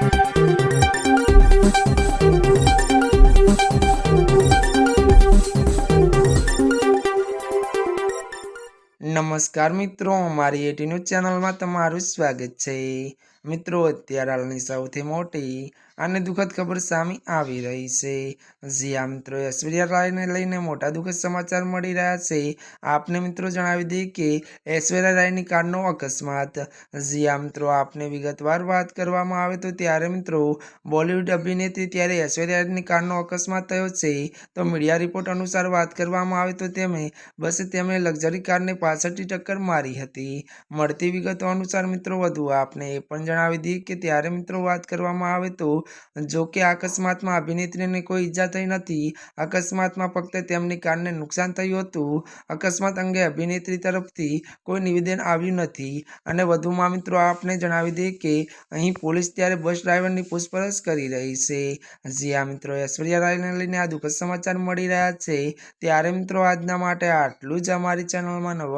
Thank you. નમસ્કાર મિત્રો, અમારી એટી ન્યૂઝ ચેનલમાં તમારું સ્વાગત છે. મિત્રો, અત્યારે હાલની સૌથી મોટી અને દુઃખદ ખબર સામે આવી રહી છે. જ્યાં મિત્રો, ઐશ્વર્યા રાયને લઈને મોટા દુઃખદ સમાચાર મળી રહ્યા છે. આપને મિત્રો જણાવી દઈએ કે ઐશ્વર્યા રાયની કારનો અકસ્માત. જ્યાં મિત્રો, આપને વિગતવાર વાત કરવામાં આવે તો ત્યારે મિત્રો, બોલિવૂડ અભિનેત્રી ત્યારે ઐશ્વર્યા રાયની કારનો અકસ્માત થયો છે. તો મીડિયા રિપોર્ટ અનુસાર વાત કરવામાં આવે તો તેમે બસ તેમણે લક્ઝરી કારને પાછળથી ટક્કર મારી હતી. મળતી વિગતો અનુસાર મિત્રો, વધુ આપને એ પણ જણાવી દઈએ કે ત્યારે મિત્રો વાત કરવામાં આવે તો, જો કે અકસ્માતમાં અભિનેત્રીને કોઈ ઈજા થઈ નથી. અકસ્માતમાં ફક્ત તેમની કારને નુકસાન થયું હતું. અકસ્માત અંગે અભિનેત્રી તરફથી કોઈ નિવેદન આવ્યું નથી. અને વધુમાં મિત્રો, આપને જણાવી દઈએ કે અહીં પોલીસ ત્યારે બસ ડ્રાઈવરની પૂછપરછ કરી રહી છે. જ્યાં મિત્રો, ઐશ્વર્યા રાયને લઈને આ દુઃખદ સમાચાર મળી રહ્યા છે. ત્યારે મિત્રો, આજના માટે આટલું જ અમારી ચેનલમાં નવા